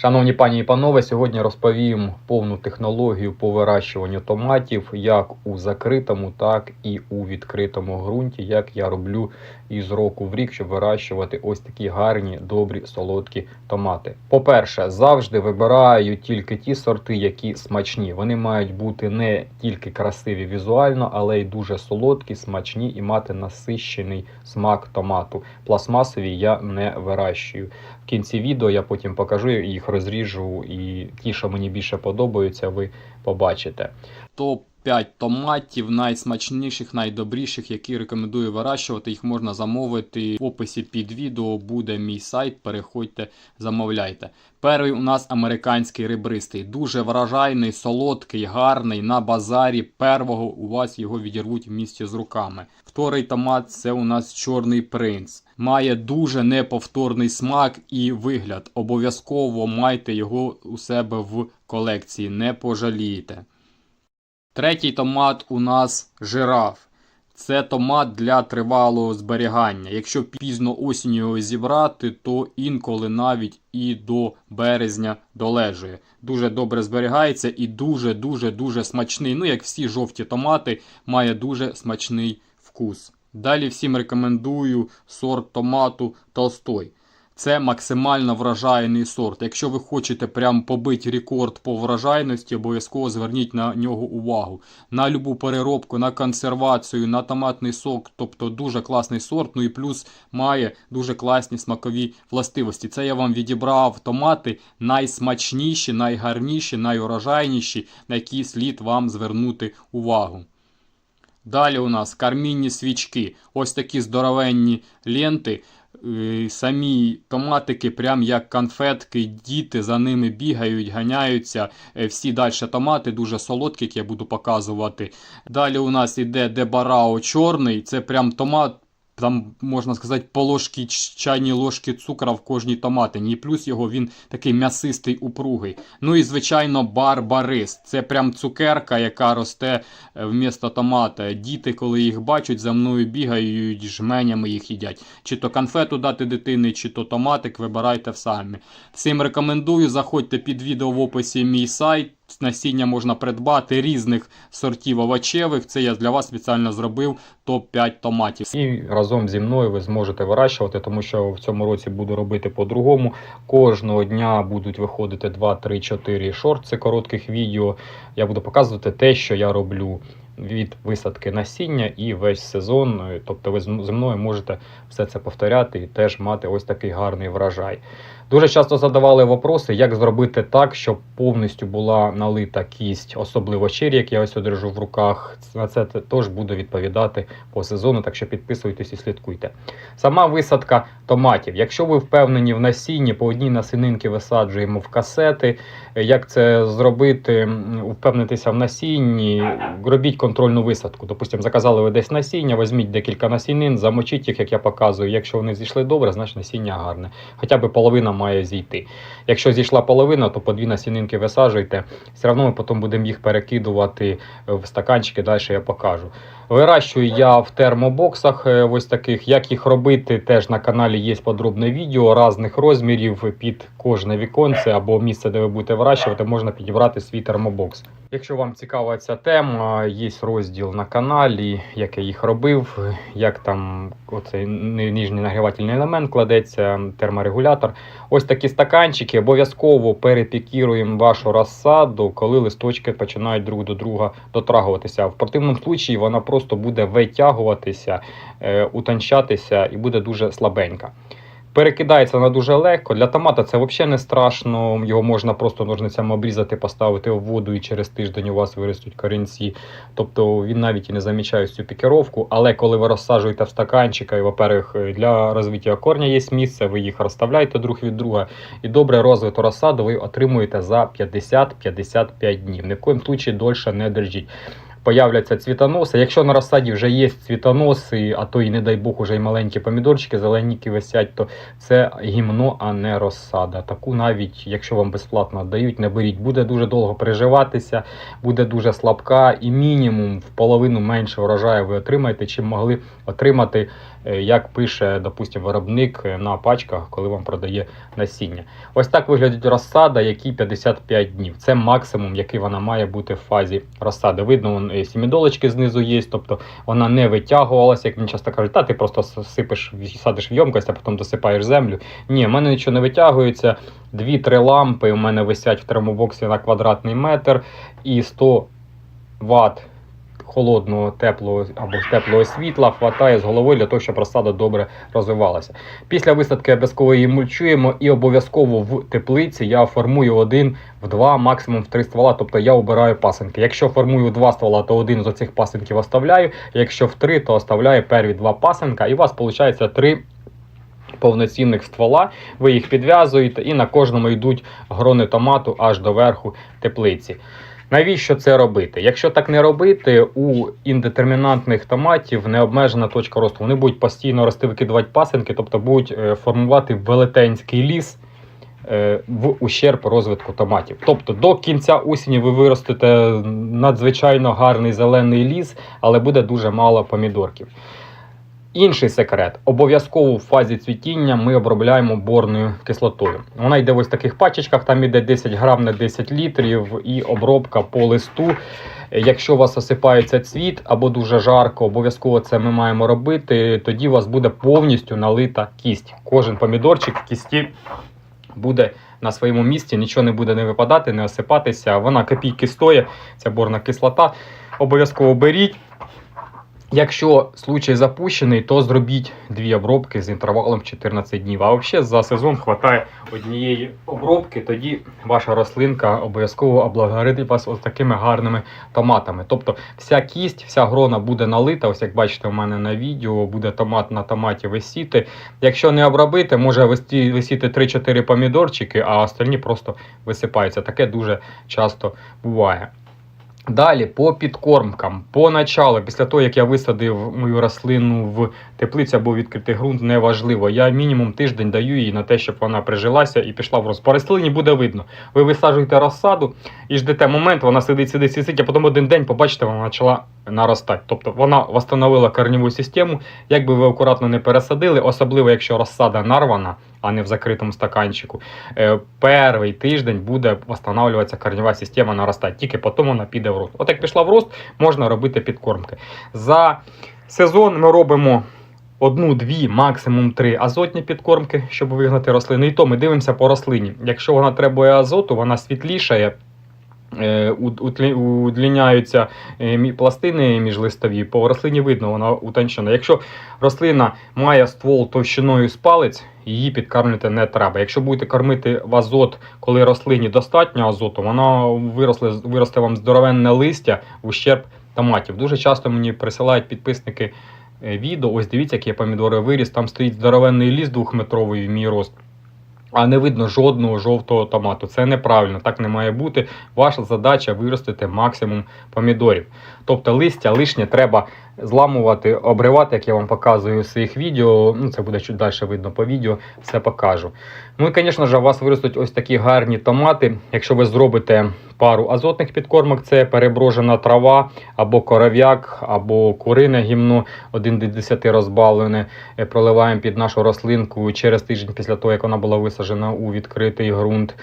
Шановні пані і панове, сьогодні розповім повну технологію по вирощуванню томатів як у закритому, так і у відкритому ґрунті, як я роблю із року в рік, щоб вирощувати ось такі гарні, добрі, солодкі томати. По-перше, завжди вибираю тільки ті сорти, які смачні. Вони мають бути не тільки красиві візуально, але й дуже солодкі, смачні і мати насищений смак томату. Пластмасові я не вирощую. Кінці відео я потім покажу їх розріжу, і ті, що мені більше подобаються, ви побачите. Топ 5 томатів найсмачніших, найдобріших, які рекомендую вирощувати. Їх можна замовити в описі під відео. Буде мій сайт. Переходьте, замовляйте. Перший у нас американський ребристий, дуже вражайний, солодкий, гарний на базарі. Первого у вас його відірвуть в місті з руками. Вторий томат це у нас чорний принц. Має дуже неповторний смак і вигляд. Обов'язково майте його у себе в колекції, не пожалієте. Третій томат у нас жираф. Це томат для тривалого зберігання. Якщо пізно осінню його зібрати, то інколи навіть і до березня долежує. Дуже добре зберігається і дуже-дуже дуже смачний. Ну, як всі жовті томати, має дуже смачний вкус. Далі всім рекомендую сорт томату Толстой. Це максимально вражайний сорт. Якщо ви хочете прям побити рекорд по вражайності, обов'язково зверніть на нього увагу. На любу переробку, на консервацію, на томатний сок, тобто дуже класний сорт. Ну і плюс має дуже класні смакові властивості. Це я вам відібрав томати найсмачніші, найгарніші, найурожайніші, на які слід вам звернути увагу. Далі у нас кармінні свічки. Ось такі здоровенні ленти. Е, Самі томатики, прям як конфетки, діти за ними бігають, ганяються. Е, Всі далі томати дуже солодкі, як я буду показувати. Далі у нас іде дебарао чорний. Це прям томат. Там, можна сказати, по ложки чайні ложки цукра в кожній томатині. І плюс його він такий м'ясистий, упругий. Ну і, звичайно, барбарис. Це прям цукерка, яка росте е, вмісто томата. Діти, коли їх бачать, за мною бігають, жменями їх їдять. Чи то конфету дати дитині, чи то томатик, вибирайте самі. Всім рекомендую, заходьте під відео в описі мій сайт. Насіння можна придбати різних сортів овочевих. Це я для вас спеціально зробив топ-5 томатів. І разом зі мною ви зможете вирощувати, тому що в цьому році буду робити по-другому. Кожного дня будуть виходити 2, 3, 4 шорти коротких відео. Я буду показувати те, що я роблю. Від висадки насіння і весь сезон. Тобто ви зі мною можете все це повторяти і теж мати ось такий гарний врожай. Дуже часто задавали вопроси, як зробити так, щоб повністю була налита кість, особливо чері, як я ось одержу в руках. На це теж буду відповідати по сезону, так що підписуйтесь і слідкуйте. Сама висадка томатів. Якщо ви впевнені в насінні, по одній насінинки висаджуємо в касети. Як це зробити, впевнитися в насінні, робіть контрольну висадку. Допустимо, заказали ви десь насіння, візьміть декілька насінин, замочіть їх, як я показую. Якщо вони зійшли добре, значить насіння гарне. Хоча б половина має зійти. Якщо зійшла половина, то по дві насінинки висаджуйте. Все одно ми потім будемо їх перекидувати в стаканчики, далі я покажу. Вирощую я в термобоксах е, ось таких. Як їх робити, теж на каналі є подробне відео різних розмірів під кожне віконце або місце, де ви будете вирощувати, можна підібрати свій термобокс. Якщо вам цікава ця тема, є розділ на каналі, як я їх робив, як там оцей нижній нагрівательний елемент кладеться, терморегулятор. Ось такі стаканчики. Обов'язково перепікіруємо вашу розсаду, коли листочки починають друг до друга дотрагуватися. В противному случаї вона просто буде витягуватися, е, утончатися і буде дуже слабенька. Перекидається вона дуже легко. Для томата це взагалі не страшно. Його можна просто ножницями обрізати, поставити в воду і через тиждень у вас виростуть корінці. Тобто він навіть і не замічає цю пікіровку. Але коли ви розсаджуєте в стаканчика, і, во-первых, для розвиття корня є місце, ви їх розставляєте друг від друга. І добре розвиту розсаду ви отримуєте за 50-55 днів. Ні в коїм случаї дольше не держіть появляться цвітоноси. Якщо на розсаді вже є цвітоноси, а то і, не дай Бог, уже й маленькі помідорчики, зеленіки висять, то це гімно, а не розсада. Таку навіть, якщо вам безплатно дають, не беріть. Буде дуже довго переживатися, буде дуже слабка, і мінімум в половину менше врожаю ви отримаєте, чим могли отримати як пише, допустим, виробник е, на пачках, коли вам продає насіння. Ось так виглядить розсада, який 55 днів. Це максимум, який вона має бути в фазі розсади. Видно, е, сімідолочки знизу є, тобто вона не витягувалася, як мені часто кажуть, та ти просто сипиш, садиш в ємкость, а потім досипаєш землю. Ні, в мене нічого не витягується. Дві-три лампи у мене висять в термобоксі на квадратний метр і 100 Вт холодного, теплого або теплого світла хватає з головою для того, щоб розсада добре розвивалася. Після висадки обов'язково її мульчуємо і обов'язково в теплиці я формую один в два, максимум в три ствола, тобто я обираю пасинки. Якщо формую два ствола, то один з цих пасинків оставляю. Якщо в три, то оставляю перві два пасинка, і у вас виходить три. Повноцінних ствола, ви їх підв'язуєте, і на кожному йдуть грони томату аж до верху теплиці. Навіщо це робити? Якщо так не робити, у індетермінантних томатів необмежена точка росту. Вони будуть постійно рости, викидувати пасинки, тобто будуть е, формувати велетенський ліс е, в ущерб розвитку томатів. Тобто до кінця осені ви виростете надзвичайно гарний зелений ліс, але буде дуже мало помідорків. Інший секрет: обов'язково в фазі цвітіння ми обробляємо борною кислотою. Вона йде в ось таких пачечках, там йде 10 грам на 10 літрів і обробка по листу. Якщо у вас осипається цвіт або дуже жарко, обов'язково це ми маємо робити. Тоді у вас буде повністю налита кість. Кожен помідорчик в кісті буде на своєму місці, нічого не буде не випадати, не осипатися. Вона копійки стоїть, ця борна кислота. Обов'язково беріть. Якщо случай запущений, то зробіть дві обробки з інтервалом 14 днів. А взагалі за сезон хватає однієї обробки, тоді ваша рослинка обов'язково облагородить вас ось такими гарними томатами. Тобто вся кість, вся грона буде налита. Ось як бачите, у мене на відео буде томат на томаті висіти. Якщо не обробити, може висіти 3-4 помідорчики, а остальні просто висипаються. Таке дуже часто буває. Далі по підкормкам, по началу, після того, як я висадив мою рослину в теплицю або відкритий ґрунт, неважливо. Я мінімум тиждень даю їй на те, щоб вона прижилася і пішла в рост. По рослині буде видно. Ви висаджуєте розсаду і ждете момент, вона сидить, сидить, сидить, а потім один день побачите, вона почала наростати. Тобто вона встановила корневу систему. Якби ви акуратно не пересадили, особливо якщо розсада нарвана, а не в закритому стаканчику. е, Перший тиждень буде встановлюватися корнева система наростати. Тільки потім вона піде в рост. От як пішла в рост, можна робити підкормки. За сезон ми робимо. Одну-дві, максимум три азотні підкормки, щоб вигнати рослини. І то ми дивимося по рослині. Якщо вона требує азоту, вона світлішає, удліняються е, пластини міжлистові. По рослині видно, вона утончена. Якщо рослина має ствол товщиною з палець, її підкармлювати не треба. Якщо будете кормити в азот, коли рослині достатньо азоту, воно виросле, виросте вам здоровенне листя в ущерб томатів. Дуже часто мені присилають підписники е, відео. Ось дивіться, який я помідори виріс. Там стоїть здоровенний ліс двохметровий в мій рост. А не видно жодного жовтого томату. Це неправильно, так не має бути. Ваша задача виростити максимум помідорів. Тобто листя лишнє треба зламувати, обривати, як я вам показую в своїх відео. Ну, це буде чуть далі видно по відео, все покажу. Ну і, звісно ж, у вас виростуть ось такі гарні томати. Якщо ви зробите пару азотних підкормок, це переброжена трава, або коров'як, або курине гімно 1 до 10 розбавлене. Е, Проливаємо під нашу рослинку через тиждень після того, як вона була висаджена у відкритий ґрунт.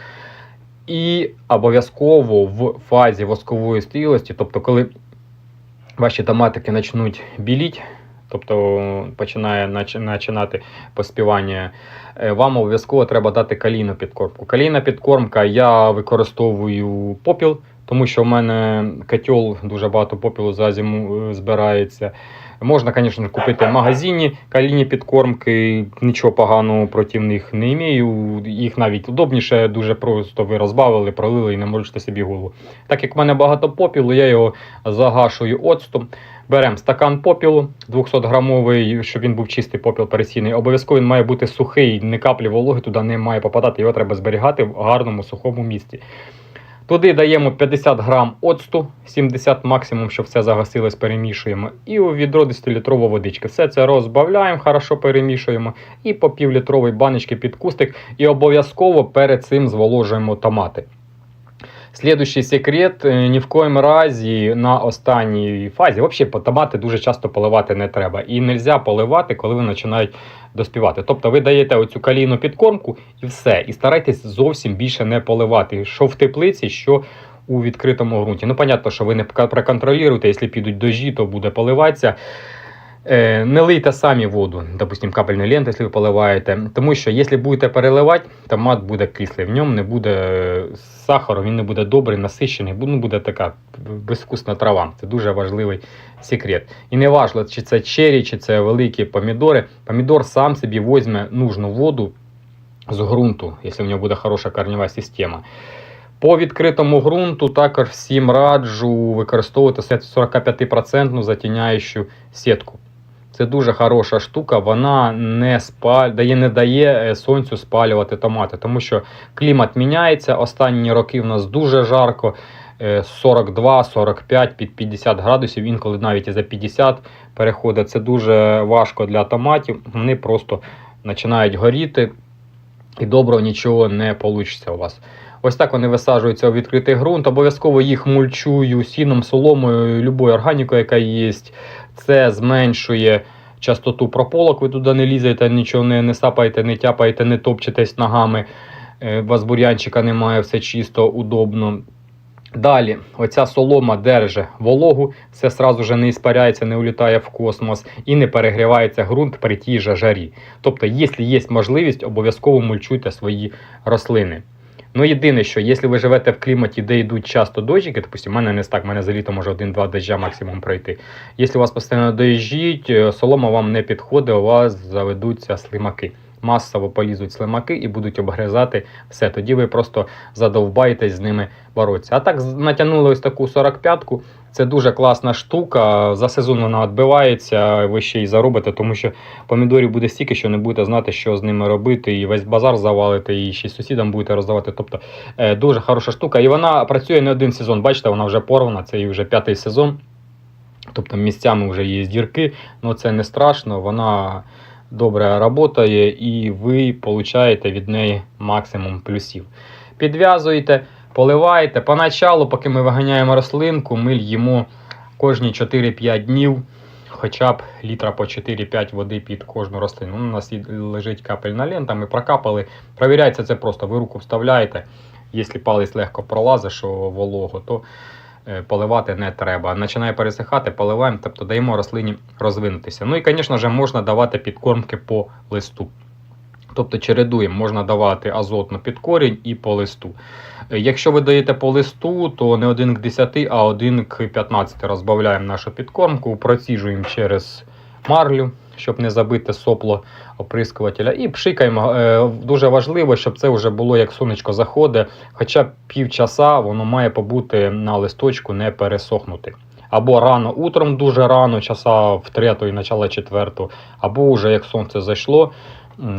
І обов'язково в фазі воскової стілості, тобто, коли ваші томатики почнуть біліть, тобто починає починати поспівання, е, вам обов'язково треба дати калійну підкормку. Калійна підкормка я використовую попіл, тому що в мене котел, дуже багато попілу за зиму е, збирається. Можна, звісно, купити в магазині калійні підкормки, нічого поганого проти них не імею. Їх навіть удобніше, дуже просто ви розбавили, пролили і не можете собі голову. Так як в мене багато попілу, я його загашую оцтом. Беремо стакан попілу 200 грамовий, щоб він був чистий попіл пересійний. Обов'язково він має бути сухий, не каплі вологи туди не має попадати, його треба зберігати в гарному сухому місці. Туди даємо 50 грам оцту, 70 максимум, щоб все загасилось, перемішуємо. І у відро 10-літрову водички. Все це розбавляємо, хорошо перемішуємо. І по півлітровій баночки під кустик. І обов'язково перед цим зволожуємо томати. Слідуючий секрет: е, ні в коїм разі на останній фазі, взагалі томати дуже часто поливати не треба. І не можна поливати, коли вони починають доспівати. Тобто ви даєте оцю калійну підкормку і все. І старайтесь зовсім більше не поливати. Що в теплиці, що у відкритому ґрунті. Ну, понятно, що ви не проконтролюєте, якщо підуть дожі, то буде поливатися. Е, Не лийте самі воду, допустим, капельну ленту, якщо ви поливаєте. Тому що якщо будете переливати, томат буде кислий. В ньому не буде е, сахару, він не буде добрий, насищений, бу- ну, буде така безвкусна трава. Це дуже важливий секрет. І не важливо, чи це чері, чи це великі помідори. Помідор сам собі візьме нужну воду з ґрунту, якщо в нього буде хороша корнева система. По відкритому ґрунту також всім раджу використовувати 45% затіняючу сітку. Це дуже хороша штука, вона не спаль... дає, не дає е, сонцю спалювати томати, тому що клімат міняється. Останні роки в нас дуже жарко. е, 42, 45, під 50 градусів, інколи навіть і за 50 переходить. Це дуже важко для томатів. Вони просто починають горіти, і доброго нічого не вийде у вас. Ось так вони висаджуються у відкритий ґрунт. Обов'язково їх мульчую сіном, соломою, любою органікою, яка є. Це зменшує частоту прополок. Ви туди не лізете, нічого не, не сапаєте, не тяпаєте, не топчетесь ногами. Е, У вас бур'янчика немає, все чисто, удобно. Далі, оця солома держить вологу, це сразу же не іспаряється, не улітає в космос і не перегрівається ґрунт при тій же жарі. Тобто, якщо є можливість, обов'язково мульчуйте свої рослини. Ну, єдине, що якщо ви живете в кліматі, де йдуть часто дощики, допустим, в мене не так, в мене за літо може один-два доща максимум пройти. Якщо у вас постійно доїжджіть, е, солома вам не підходить, у вас заведуться слимаки. Масово полізуть слимаки і будуть обгризати все. Тоді ви просто задовбаєтесь з ними боротися. А так натягнули ось таку 45-ку. Це дуже класна штука. За сезон вона відбивається, ви ще й заробите, тому що помідорів буде стільки, що не будете знати, що з ними робити, і весь базар завалите, і ще сусідам будете роздавати. Тобто е, дуже хороша штука. І вона працює не один сезон. Бачите, вона вже порвана, це і вже п'ятий сезон. Тобто місцями вже є дірки, але це не страшно, вона добре працює і ви получаєте від неї максимум плюсів. Підв'язуєте, поливаєте. Поначалу, поки ми виганяємо рослинку, ми льємо кожні 4-5 днів хоча б літра по 4-5 води під кожну рослину. Ну, У нас лежить капельна лента, ми прокапали. Провіряється це просто. Ви руку вставляєте. Якщо палець легко пролазить, що волого, то поливати не треба. Починає пересихати, поливаємо, тобто даємо рослині розвинутися. Ну і, звісно ж, можна давати підкормки по листу. Тобто чередуємо, можна давати азотну під корінь і по листу. Е, Якщо ви даєте по листу, то не 1 к 10, а 1 к 15 розбавляємо нашу підкормку, проціжуємо через марлю, щоб не забити сопло оприскувателя. І пшикаємо. Е, Дуже важливо, щоб це вже було як сонечко заходить, хоча б півчаса воно має побути на листочку, не пересохнути. Або рано утром, дуже рано, часа в 3 і начало 4, або вже як сонце зайшло,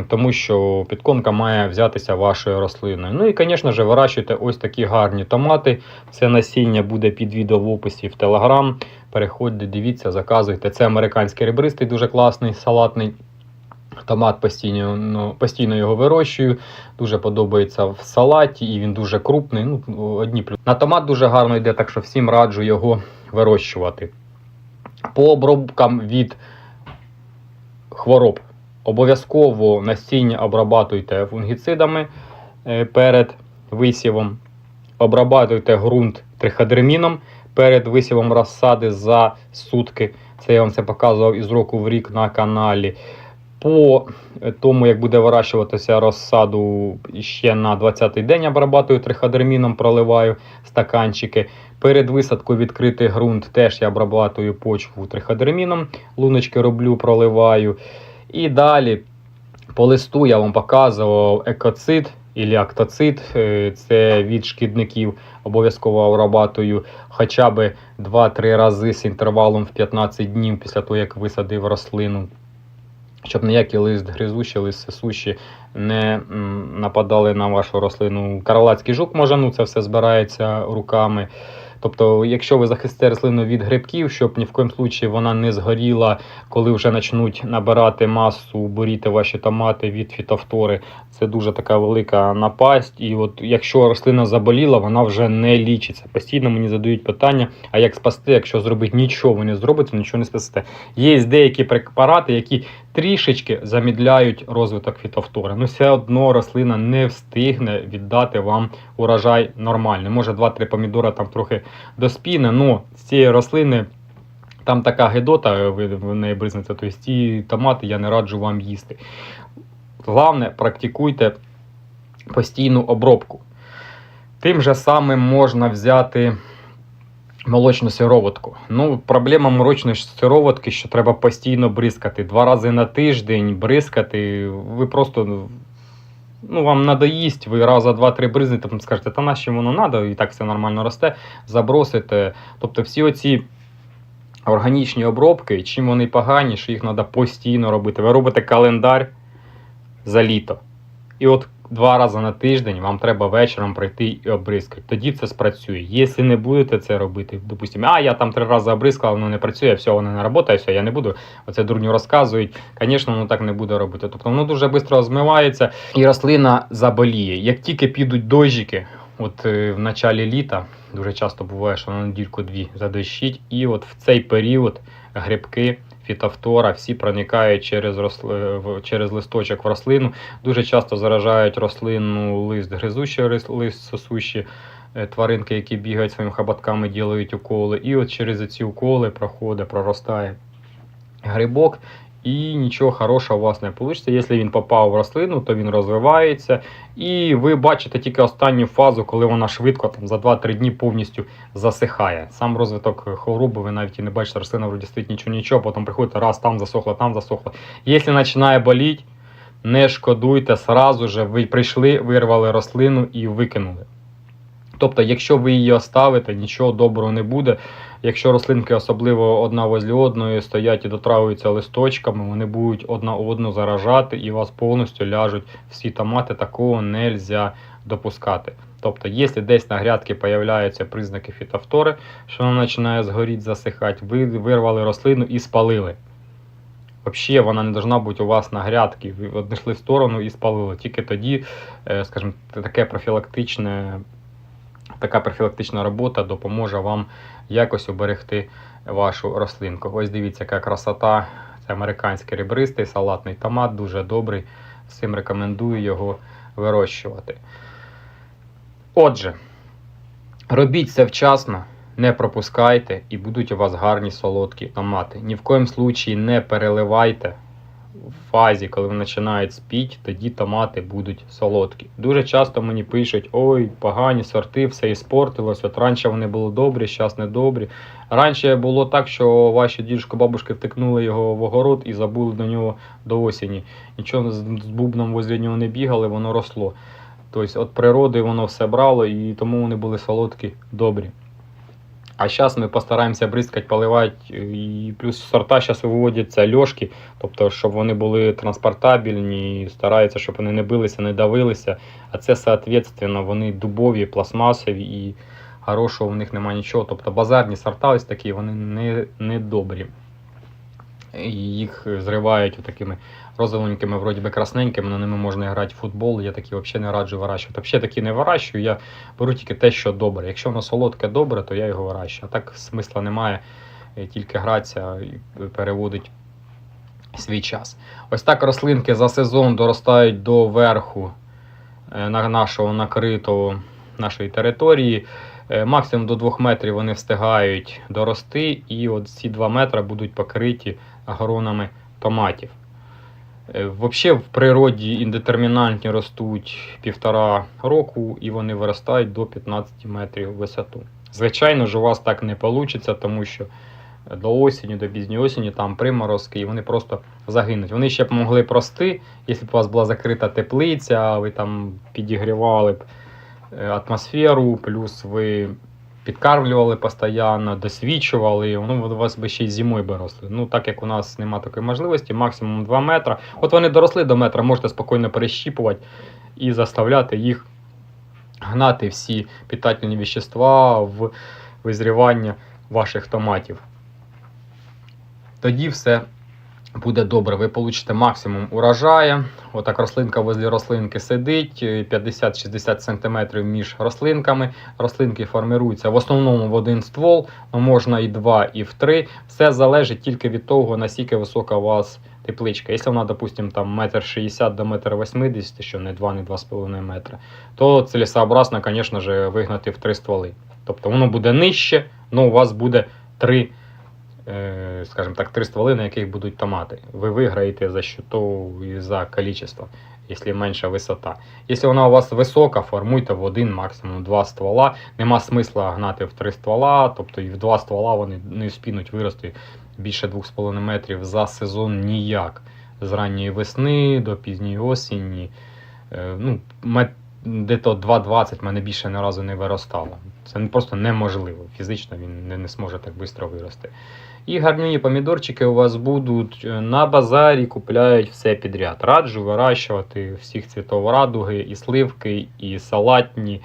тому що підкормка має взятися вашою рослиною. Ну і, звісно ж, вирощуйте ось такі гарні томати. Це насіння буде під відео в описі в Телеграм. Переходьте, дивіться, заказуйте. Це американський ребристий, дуже класний салатний. Томат постійно, ну, постійно його вирощую. Дуже подобається в салаті, і він дуже крупний. Ну, одні плюс. На томат дуже гарно йде, так що всім раджу його вирощувати. По обробкам від хвороб. Обов'язково насіння обрабатуйте фунгіцидами е, перед висівом. Обрабатуйте ґрунт триходерміном перед висівом розсади за сутки. Це я вам це показував із року в рік на каналі. По тому, як буде вирощуватися розсаду ще на 20-й день обрабатую триходерміном, проливаю стаканчики. Перед висадкою відкритий ґрунт теж я обрабатую почву триходерміном, луночки роблю, проливаю. І далі по листу я вам показував екоцид і актоцид. Е, Це від шкідників обов'язково обрабатую хоча б 2-3 рази з інтервалом в 15 днів після того, як висадив рослину. Щоб ніякі лист гризущі, лист сосущі не нападали на вашу рослину. Каралацький жук може, ну це все збирається руками. Тобто, якщо ви захистите рослину від грибків, щоб ні в коїм случаї вона не згоріла, коли вже почнуть набирати масу, боріти ваші томати від фітофтори, це дуже така велика напасть. І от якщо рослина заболіла, вона вже не лічиться. Постійно мені задають питання: а як спасти, якщо зробити нічого не зробите, нічого не спасете. Є деякі препарати, які трішечки замідляють розвиток фітофтори. Ну, все одно рослина не встигне віддати вам урожай нормальний. Може 2-3 помідора там трохи доспіне, але з цієї рослини. Там така гидота, ви в неї бризнете, тобто ті томати я не раджу вам їсти. Головне, практикуйте постійну обробку. Тим же самим можна взяти молочну сироватку. Ну, проблема молочної сироватки, що треба постійно бризкати. Два рази на тиждень бризкати. Ви просто ну, вам надоїсть, ви раз два-три бризнете, там скажете, та нащо воно треба, і так все нормально росте, забросите. Тобто всі оці органічні обробки, чим вони погані, що їх треба постійно робити. Ви робите календар за літо. І от два рази на тиждень вам треба вечором прийти і обризкати. Тоді це спрацює. Якщо не будете це робити, допустимо, а я там три рази обризкав, воно не працює, все, воно не працює, все, я не буду. Оце дурню розказують. Звісно, воно так не буде робити. Тобто воно дуже швидко змивається і рослина заболіє. Як тільки підуть дощики, от е, в началі літа, дуже часто буває, що на недільку-дві задощить, і от в цей період грибки. Фітофтора, всі проникають через росли... через листочок в рослину. Дуже часто заражають рослину лист гризучий, лист сосущі е, тваринки, які бігають своїми хабатками, ділають уколи. І от через ці уколи проходить, проростає грибок. І нічого хорошого у вас не вийде. Якщо він попав в рослину, то він розвивається. І ви бачите тільки останню фазу, коли вона швидко там, за 2-3 дні повністю засихає. Сам розвиток хвороби, ви навіть і не бачите, рослина вроді стоїть нічого, нічого, потім приходите, раз там засохло, там засохло. Якщо починає боліти, не шкодуйте, сразу же ви прийшли, вирвали рослину і викинули. Тобто, якщо ви її оставите, нічого доброго не буде. Якщо рослинки, особливо одна возле одної, стоять і дотравуються листочками, вони будуть одна одну заражати і вас повністю ляжуть всі томати, такого не можна допускати. Тобто, якщо десь на грядці появляються признаки фітофтори, що вона починає згоріти, засихати, ви вирвали рослину і спалили. Взагалі вона не повинна бути у вас на грядці. Ви відійшли в сторону і спалили. Тільки тоді, е, скажімо, таке профілактичне, така профілактична робота допоможе вам якось уберегти вашу рослинку. Ось дивіться, яка красота. Це американський ребристий салатний томат, дуже добрий. Всім рекомендую його вирощувати. Отже, робіть це вчасно, не пропускайте і будуть у вас гарні солодкі томати. Ні в коєму случаї не переливайте фазі, коли вони починають спіти, тоді томати будуть солодкі. Дуже часто мені пишуть: ой, погані сорти, все іспортилось. От раніше вони були добрі, зараз не добрі. Раніше було так, що ваші дідушки, бабушки втикнули його в огород і забули до нього до осені. Нічого з бубном возле нього не бігали, воно росло. Тобто від природи воно все брало і тому вони були солодкі, добрі. А зараз ми постараємося бризкати, поливати, і плюс сорта зараз виводяться льошки, тобто, щоб вони були транспортабельні, стараються, щоб вони не билися, не давилися. А це, соответственно, вони дубові, пластмасові і хорошого в них немає нічого. Тобто базарні сорта ось такі, вони не, не добрі. Їх зривають такими розовенькими, вроді би красненькими, на ними можна грати в футбол. Я такі взагалі не раджу вирощувати. Взагалі такі не вирощую, я беру тільки те, що добре. Якщо воно солодке добре, то я його вирощую. А так смисла немає е, тільки гратися і переводить свій час. Ось так рослинки за сезон доростають до верху е, на нашого накритого нашої території. Е, Максимум до 2 метрів вони встигають дорости, і от ці 2 метри будуть покриті агронами томатів. Взагалі в природі індетермінантні ростуть півтора року і вони виростають до 15 метрів висоту. Звичайно ж, у вас так не вийде, тому що до осені, до пізньої осені там приморозки, і вони просто загинуть. Вони ще б могли прости, якщо б у вас була закрита теплиця, ви там підігрівали б е, атмосферу, плюс ви підкармлювали постійно, досвідчували, воно у вас би ще й зимою би росли. Ну, так як у нас немає такої можливості, максимум 2 метри. От вони доросли до метра, можете спокійно перещіпувати і заставляти їх гнати всі питательні вещества в визрівання ваших томатів. Тоді все буде добре. Ви получите максимум урожаю. Отак рослинка возле рослинки сидить, е, 50-60 см між рослинками. Рослинки формируються в основному в один ствол, можна і два, і в три. Все залежить тільки від того, наскільки висока у вас тепличка. Якщо вона, допустим, там метр 60 до метр 80, що не 2, не 2,5 метра, то цілесообразно, звісно ж, вигнати в три стволи. Тобто воно буде нижче, але у вас буде три, е, скажімо так, три стволи, на яких будуть томати. Ви виграєте за счету і за кількість, якщо менша висота. Якщо вона у вас висока, формуйте в один, максимум два ствола. Нема смисла гнати в три ствола, тобто і в два ствола вони не спінуть вирости більше 2,5 метрів за сезон ніяк. З ранньої весни до пізньої осені. Е, ну, де-то 2,20 в мене більше ні разу не виростало. Це просто неможливо. Фізично він не, не зможе так швидко вирости. І гарні помідорчики у вас будуть е, на базарі, купляють все підряд. Раджу вирощувати всіх цвітов радуги, і сливки, і салатні.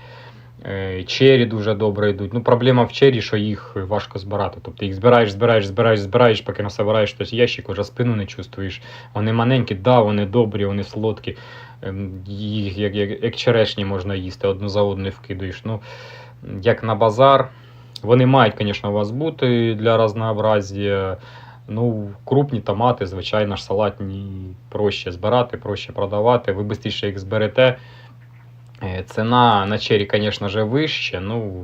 Е, Чері дуже добре йдуть. Ну, проблема в чері, що їх важко збирати. Тобто їх збираєш, збираєш, збираєш, збираєш, поки насобираєш щось ящик, уже спину не чувствуєш. Вони маленькі, да, вони добрі, вони солодкі. Ем, Їх як, як, як черешні можна їсти, одну за одною вкидуєш. Ну, як на базар. Вони мають, звісно, у вас бути для разнообразія. Ну, крупні томати, звичайно ж, салатні проще збирати, проще продавати. Ви швидше їх зберете. Е, Ціна на чері, звісно вище. ну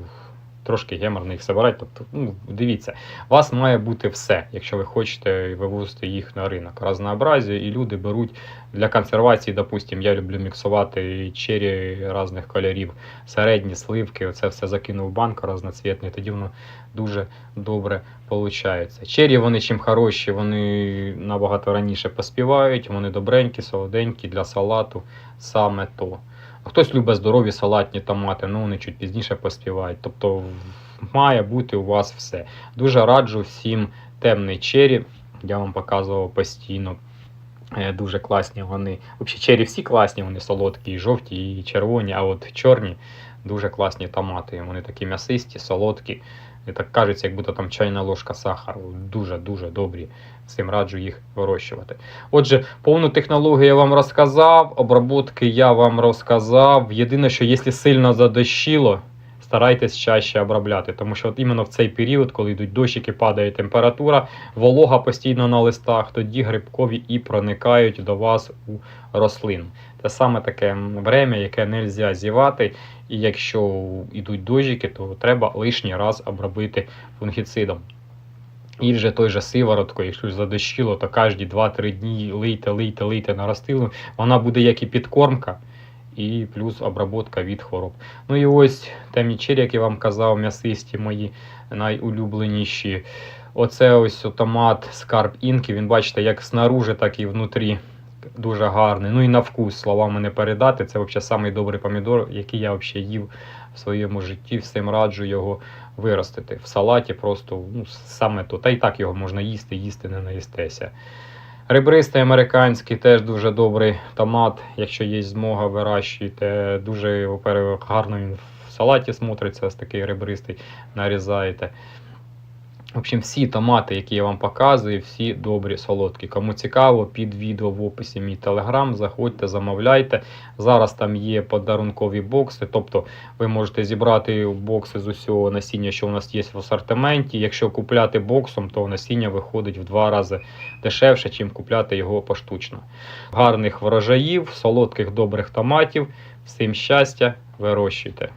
трошки геморно їх збирати. Тобто, ну, дивіться, у вас має бути все, якщо ви хочете вивозити їх на ринок. Разнообразі, і люди беруть для консервації, допустим, я люблю міксувати чері різних кольорів, середні сливки, оце все закинув в банку разноцвітний, тоді воно дуже добре виходить. Чері вони чим хороші, вони набагато раніше поспівають, вони добренькі, солоденькі для салату, саме то. Хтось любить здорові салатні томати, ну вони чуть пізніше поспівають. Тобто має бути у вас все. Дуже раджу всім темний чері. Я вам показував постійно. Е, Дуже класні вони. Взагалі, чері всі класні, вони солодкі, і жовті, і червоні, а от чорні дуже класні томати. Вони такі м'ясисті, солодкі. І так кажеться, як будто там чайна ложка сахару. Дуже-дуже добрі. Всім раджу їх вирощувати. Отже, повну технологію я вам розказав, обработки я вам розказав. Єдине, що якщо сильно задощило, старайтесь чаще обробляти, тому що от іменно в цей період, коли йдуть дощики, падає температура, волога постійно на листах, тоді грибкові і проникають до вас у рослину. Це саме таке время, яке не можна зівати. І якщо йдуть дощики, то треба лишній раз обробити фунгіцидом. І вже той же сиворотко, якщо задощило, то кожні 2-3 дні лийте, лийте, лийте на рослину. Вона буде як і підкормка, і плюс обробка від хвороб. Ну і ось темні чері, як я вам казав, м'ясисті мої найулюбленіші. Оце ось томат Скарб Інки. Він бачите, як снаружи, так і внутрі. Дуже гарний. Ну і на вкус словами не передати. Це взагалі самий добрий помідор, який я взагалі їв в своєму житті. Всім раджу його виростити. В салаті просто ну, саме то. Та й так його можна їсти, їсти не наїстеся. Ребристий американський теж дуже добрий томат. Якщо є змога, вирощуйте. Дуже, гарно він в салаті смотриться, ось такий ребристий, нарізаєте. В общем, всі томати, які я вам показую, всі добрі, солодкі. Кому цікаво, під відео в описі мій телеграм, заходьте, замовляйте. Зараз там є подарункові бокси, тобто ви можете зібрати бокси з усього насіння, що у нас є в асортименті. Якщо купляти боксом, то насіння виходить в два рази дешевше, чим купляти його поштучно. Гарних врожаїв, солодких добрих томатів. Всім щастя, вирощуйте.